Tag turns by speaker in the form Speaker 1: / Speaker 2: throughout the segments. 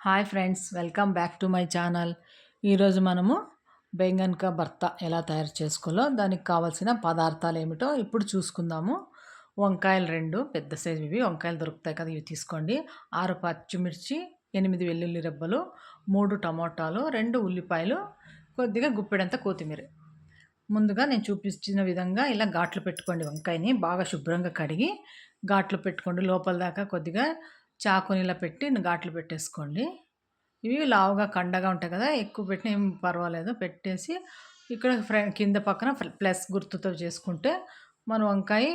Speaker 1: Hi friends welcome back to my channel. ఈరోజు మనము బెంగన్క భర్త ఎలా తయారు చేసుకోవాలో దానికి కావాల్సిన పదార్థాలు ఏమిటో ఇప్పుడు చూసుకుందాము. వంకాయలు రెండు పెద్ద సైజు ఇవి. వంకాయలు దొరుకుతాయి కదా ఇవి తీసుకోండి. ఆరు పచ్చిమిర్చి ఎనిమిది వెల్లుల్లి రెబ్బలు మూడు టమోటాలు రెండు ఉల్లిపాయలు కొద్దిగా గుప్పెడంత కొత్తిమీర. ముందుగా నేను చూపించిన విధంగా ఇలా ఘాట్లు పెట్టుకోండి. వంకాయని బాగా శుభ్రంగా కడిగి ఘాట్లు పెట్టుకోండి. లోపల దాకా కొద్దిగా చాకుని ఇలా పెట్టి ఘాట్లు పెట్టేసుకోండి. ఇవి లావుగా కండగా ఉంటాయి కదా ఎక్కువ పెట్టిన ఏం పర్వాలేదు. పెట్టేసి ఇక్కడ ఫ్ర కింద పక్కన ప్లస్ గుర్తుతో చేసుకుంటే మన వంకాయ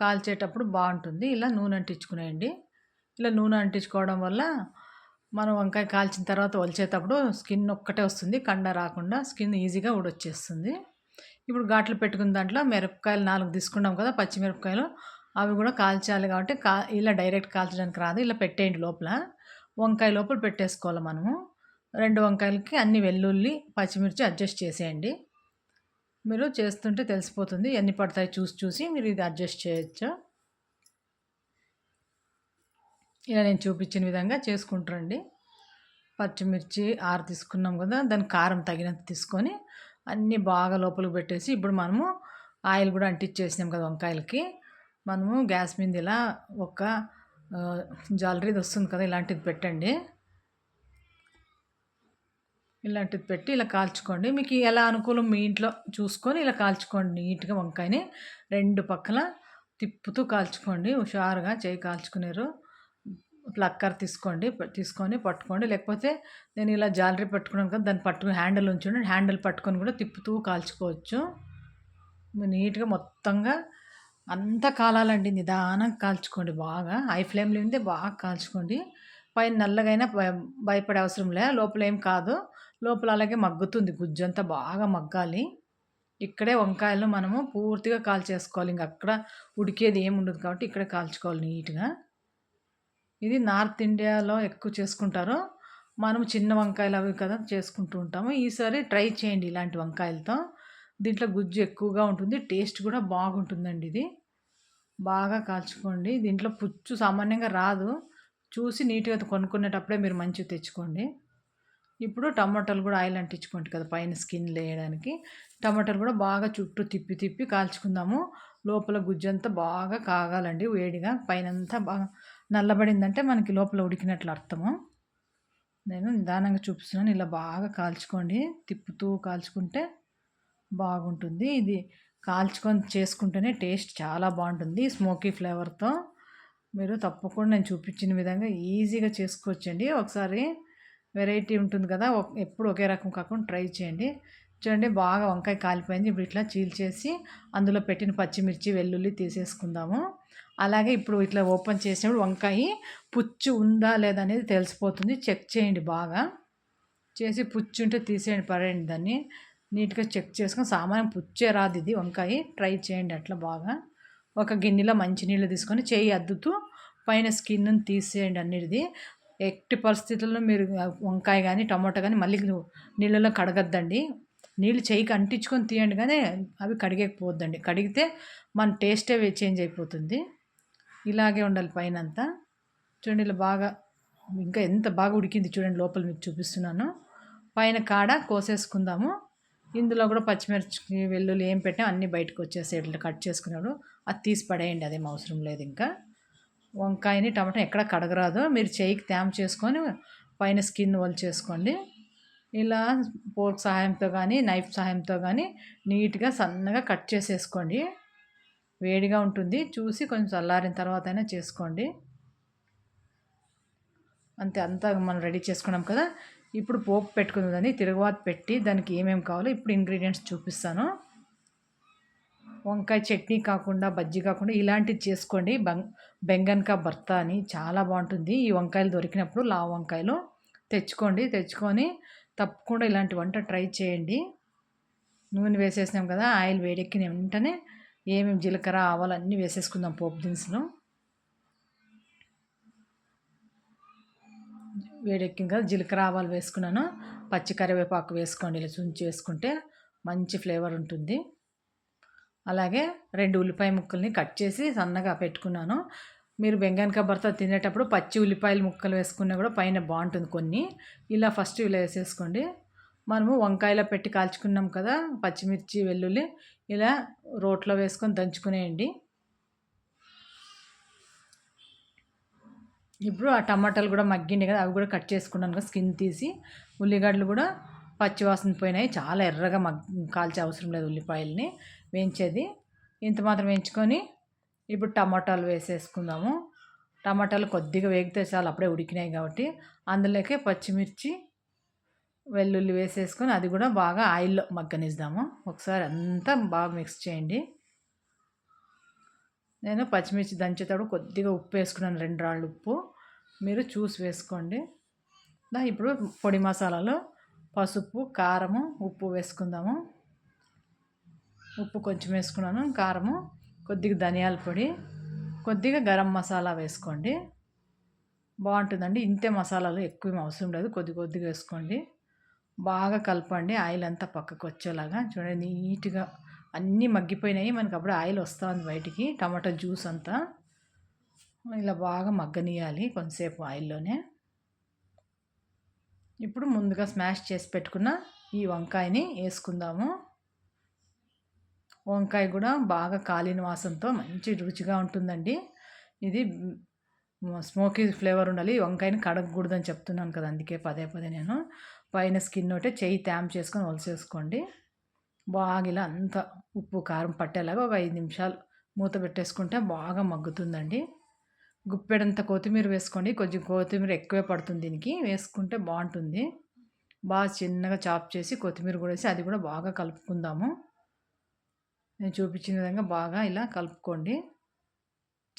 Speaker 1: కాల్చేటప్పుడు బాగుంటుంది. ఇలా నూనె అంటించుకునేయండి. ఇలా నూనె అంటించుకోవడం వల్ల మనం వంకాయ కాల్చిన తర్వాత వలిచేటప్పుడు స్కిన్ ఒక్కటే వస్తుంది కండ రాకుండా స్కిన్ ఈజీగా ఊడొచ్చేస్తుంది. ఇప్పుడు ఘాట్లు పెట్టుకున్న దాంట్లో మిరపకాయలు నాలుగు తీసుకున్నాం కదా పచ్చిమిరపకాయలు అవి కూడా కాల్చాలి కాబట్టి కా ఇలా డైరెక్ట్ కాల్చడానికి రాదు. ఇలా పెట్టేయండి లోపల. వంకాయ లోపల పెట్టేసుకోవాలి మనము. రెండు వంకాయలకి అన్ని వెల్లుల్లి పచ్చిమిర్చి అడ్జస్ట్ చేసేయండి. మీరు చేస్తుంటే తెలిసిపోతుంది. ఎన్ని పడతాయి చూసి చూసి మీరు ఇది అడ్జస్ట్ చేయొచ్చు. ఇలా నేను చూపించిన విధంగా చేసుకుంటారండి పచ్చిమిర్చి ఆరు తీసుకున్నాం కదా దాని కారం తగినంత తీసుకొని అన్నీ బాగా లోపలికి పెట్టేసి ఇప్పుడు మనము ఆయిల్ కూడా అంటించేసినాం కదా వంకాయలకి. మనము గ్యాస్ మీద ఇలా ఒక జాలరీది వస్తుంది కదా ఇలాంటిది పెట్టండి. ఇలాంటిది పెట్టి ఇలా కాల్చుకోండి. మీకు ఎలా అనుకూలం మీ ఇంట్లో చూసుకొని ఇలా కాల్చుకోండి నీట్గా వంకాయని. రెండు పక్కల తిప్పుతూ కాల్చుకోండి. హుషారుగా చేయి కాల్చుకునేరు. ప్లక్కర్ తీసుకోండి తీసుకొని పట్టుకోండి. లేకపోతే నేను ఇలా జాలరీ పట్టుకున్నాను కదా దాన్ని పట్టుకుని హ్యాండిల్ ఉంచండి హ్యాండిల్ పట్టుకొని కూడా తిప్పుతూ కాల్చుకోవచ్చు. నీట్గా మొత్తంగా అంత కాలాలండి. నిదానంగా కాల్చుకోండి బాగా. హై ఫ్లేమ్లో ఉంటే బాగా కాల్చుకోండి. పైన నల్లగైనా భయపడే అవసరం లే. లోపల ఏం కాదు. లోపల అలాగే మగ్గుతుంది. గుజ్జు అంతా బాగా మగ్గాలి. ఇక్కడే వంకాయలు మనము పూర్తిగా కాల్చేసుకోవాలి. ఇంక అక్కడ ఉడికేది ఏమి ఉండదు కాబట్టి ఇక్కడే కాల్చుకోవాలి నీట్గా. ఇది నార్త్ ఇండియాలో ఎక్కువ చేసుకుంటారు. మనం చిన్న వంకాయలు అవి కదా చేసుకుంటూ ఉంటాము. ఈసారి ట్రై చేయండి ఇలాంటి వంకాయలతో. దీంట్లో గుజ్జు ఎక్కువగా ఉంటుంది టేస్ట్ కూడా బాగుంటుందండి ఇది. బాగా కాల్చుకోండి. దీంట్లో పుచ్చు సామాన్యంగా రాదు. చూసి నీట్గా కొనుక్కునేటప్పుడే మీరు మంచిగా తెచ్చుకోండి. ఇప్పుడు టమాటాలు కూడా ఆయిల్ అంటించుకోండి కదా పైన స్కిన్ లేయడానికి. టమాటాలు కూడా బాగా చుట్టూ తిప్పి తిప్పి కాల్చుకుందాము. లోపల గుజ్జంతా బాగా కాగాలండి వేడిగా. పైనంతా బాగా నల్లబడిందంటే మనకి లోపల ఉడికినట్లు అర్థము. నేను నిదానంగా చూపిస్తున్నాను. ఇలా బాగా కాల్చుకోండి. తిప్పుతూ కాల్చుకుంటే బాగుంటుంది. ఇది కాల్చుకొని చేసుకుంటేనే టేస్ట్ చాలా బాగుంటుంది. స్మోకీ ఫ్లేవర్తో మీరు తప్పకుండా నేను చూపించిన విధంగా ఈజీగా చేసుకోవచ్చండి. ఒకసారి వెరైటీ ఉంటుంది కదా ఎప్పుడు ఒకే రకం కాకుండా ట్రై చేయండి. చూడండి బాగా వంకాయ కాలిపోయింది. ఇప్పుడు ఇట్లా చీల్చేసి అందులో పెట్టిన పచ్చిమిర్చి వెల్లుల్లి తీసేసుకుందాము. అలాగే ఇప్పుడు ఇట్లా ఓపెన్ చేసినప్పుడు వంకాయ పుచ్చు ఉందా లేదా అనేది తెలిసిపోతుంది. చెక్ చేయండి బాగా. చేసి పుచ్చు ఉంటే తీసేయండి పడేయండి దాన్ని. నీట్గా చెక్ చేసుకొని సామాన్యం పుచ్చే రాదు ఇది వంకాయ. ట్రై చేయండి అట్లా బాగా. ఒక గిన్నెలో మంచినీళ్ళు తీసుకొని చేయి అద్దుతూ పైన స్కిన్ తీసేయండి అన్నిటిది. ఎట్టి పరిస్థితుల్లో మీరు వంకాయ కానీ టమాటో కానీ మళ్ళీ నీళ్ళలో కడగద్దండి. నీళ్ళు చేయికి అంటించుకొని తీయండి కానీ అవి కడిగకపోవద్దండి. కడిగితే మన టేస్టే చేంజ్ అయిపోతుంది. ఇలాగే ఉండాలి పైన అంతా. చూడండి ఇలా బాగా ఇంకా ఎంత బాగా ఉడికింది చూడండి లోపల మీకు చూపిస్తున్నాను. పైన కాడ కోసేసుకుందాము. ఇందులో కూడా పచ్చిమిర్చి వెల్లుల్లి ఏం పెట్టాం అన్నీ బయటకు వచ్చేసి ఇట్లా కట్ చేసుకున్నాడు అది తీసి పడేయండి అదేం అవసరం లేదు ఇంకా. వంకాయని టమాటా ఎక్కడ కడగరాదు. మీరు చేయికి తేమ చేసుకొని పైన స్కిన్ వల్ చేసుకోండి. ఇలా పోర్క్ సహాయంతో కానీ నైఫ్ సహాయంతో కానీ నీట్గా సన్నగా కట్ చేసేసుకోండి. వేడిగా ఉంటుంది. చూసి కొంచెం చల్లారిన తర్వాత అయినా చేసుకోండి. అంతే అంతా మనం రెడీ చేసుకున్నాం కదా. ఇప్పుడు పోపు పెట్టుకుందని తిరుగుబాతు పెట్టి దానికి ఏమేమి కావాలో ఇప్పుడు ఇంగ్రీడియంట్స్ చూపిస్తాను. వంకాయ చట్నీ కాకుండా బజ్జీ కాకుండా ఇలాంటివి చేసుకోండి. బెంగన్కా భర్త అని చాలా బాగుంటుంది. ఈ వంకాయలు దొరికినప్పుడు లావు వంకాయలు తెచ్చుకోండి. తెచ్చుకొని తప్పకుండా ఇలాంటి వంట ట్రై చేయండి. నూనె వేసేసినాం కదా ఆయిల్ వేడెక్కిన వెంటనే ఏమేమి జీలకర్ర ఆవాలు అన్నీ వేసేసుకుందాం పోపు దినుసులు. వేడెక్కింది కదా జీలకర్ర ఆవాలు వేసుకున్నాను. పచ్చి కరివేపాకు వేసుకోండి ఇలా చుంచి వేసుకుంటే మంచి ఫ్లేవర్ ఉంటుంది. అలాగే రెండు ఉల్లిపాయ ముక్కల్ని కట్ చేసి సన్నగా పెట్టుకున్నాను. మీరు బెంగానిక భర్త తినేటప్పుడు పచ్చి ఉల్లిపాయలు ముక్కలు వేసుకున్నా కూడా పైన బాగుంటుంది కొన్ని. ఇలా ఫస్ట్ ఇలా వేసేసుకోండి. మనము వంకాయలో పెట్టి కాల్చుకున్నాం కదా పచ్చిమిర్చి వెల్లుల్లి ఇలా రోట్లో వేసుకొని దంచుకునేయండి. ఇప్పుడు ఆ టమాటాలు కూడా మగ్గిండి కదా అవి కూడా కట్ చేసుకున్నాను కదా స్కిన్ తీసి. ఉల్లిగడ్డలు కూడా పచ్చివాసన పోయినాయి. చాలా ఎర్రగా మగ్ కాల్చే అవసరం లేదు ఉల్లిపాయలని. వేయించేది. ఇంత మాత్రం వేయించుకొని ఇప్పుడు టమాటాలు వేసేసుకుందాము. టమాటాలు కొద్దిగా వేగితే చాలు అప్పుడే ఉడికినాయి కాబట్టి. అందులోకే పచ్చిమిర్చి వెల్లుల్లి వేసేసుకొని అది కూడా బాగా ఆయిల్లో మగ్గనిద్దాము. ఒకసారి అంతా బాగా మిక్స్ చేయండి. నేను పచ్చిమిర్చి దంచేటప్పుడు కొద్దిగా ఉప్పు వేసుకున్నాను రెండు రాళ్ళు ఉప్పు. మీరు చూసి వేసుకోండి. ఇప్పుడు పొడి మసాలాలో పసుపు కారము ఉప్పు వేసుకుందాము. ఉప్పు కొంచెం వేసుకున్నాను కారము కొద్దిగా ధనియాల పొడి కొద్దిగా గరం మసాలా వేసుకోండి. బాగుంటుందండి. ఇంతే మసాలాలు ఎక్కువ అవసరం లేదు. కొద్ది కొద్దిగా వేసుకోండి. బాగా కలపండి. ఆయిల్ అంతా పక్కకు వచ్చేలాగా. చూడండి నీట్గా అన్నీ మగ్గిపోయినాయి. మనకి అప్పుడు ఆయిల్ వస్తుంది బయటికి. టమాటా జ్యూస్ అంతా. ఇలా బాగా మగ్గనియాలి కొంతసేపు ఆయిల్లోనే. ఇప్పుడు ముందుగా స్మాష్ చేసి పెట్టుకున్న ఈ వంకాయని వేసుకుందాము. వంకాయ కూడా బాగా కాలిన వాసనతో మంచి రుచిగా ఉంటుందండి. ఇది స్మోకీ ఫ్లేవర్ ఉండాలి. వంకాయని కడగకూడదని చెప్తున్నాను కదా అందుకే పదే పదే నేను. పైన స్కిన్ ఒకటే చెయ్యి ట్యామ్ చేసుకొని వలసేసుకోండి బాగా ఇలా అంత ఉప్పు కారం పట్టేలాగా ఒక ఐదు నిమిషాలు మూత పెట్టేసుకుంటే బాగా మగ్గుతుందండి. గుప్పెడంత కొత్తిమీర వేసుకోండి. కొంచెం కొత్తిమీర ఎక్కువే పడుతుంది దీనికి. వేసుకుంటే బాగుంటుంది. బాగా చిన్నగా చాప్ చేసి కొత్తిమీర కూడా వేసి అది కూడా బాగా కలుపుకుందాము. నేను చూపించిన విధంగా బాగా ఇలా కలుపుకోండి.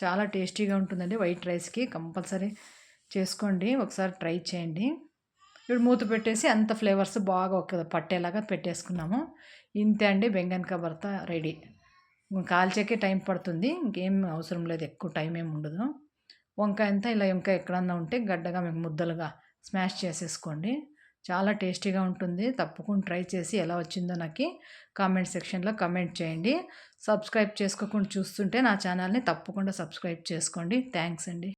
Speaker 1: చాలా టేస్టీగా ఉంటుందండి వైట్ రైస్కి. కంపల్సరీ చేసుకోండి. ఒకసారి ట్రై చేయండి. ఇప్పుడు మూత పెట్టేసి అంత ఫ్లేవర్స్ బాగా ఒక పట్టేలాగా పెట్టేసుకున్నాము. ఇంతే అండి బెంగన్కా భర్త రెడీ. కాల్చేకే టైం పడుతుంది. ఇంకేం అవసరం లేదు. ఎక్కువ టైం ఏమి ఉండదు. వంకాయ అంతా ఇలా ఇంకా ఎక్కడన్నా ఉంటే గడ్డగా మీకు ముద్దలుగా స్మాష్ చేసేసుకోండి. చాలా టేస్టీగా ఉంటుంది. తప్పకుండా ట్రై చేసి ఎలా వచ్చిందో నాకు కామెంట్ సెక్షన్లో కమెంట్ చేయండి. సబ్స్క్రైబ్ చేసుకోకుండా చూస్తుంటే నా ఛానల్ని తప్పకుండా సబ్స్క్రైబ్ చేసుకోండి. థ్యాంక్స్ అండి.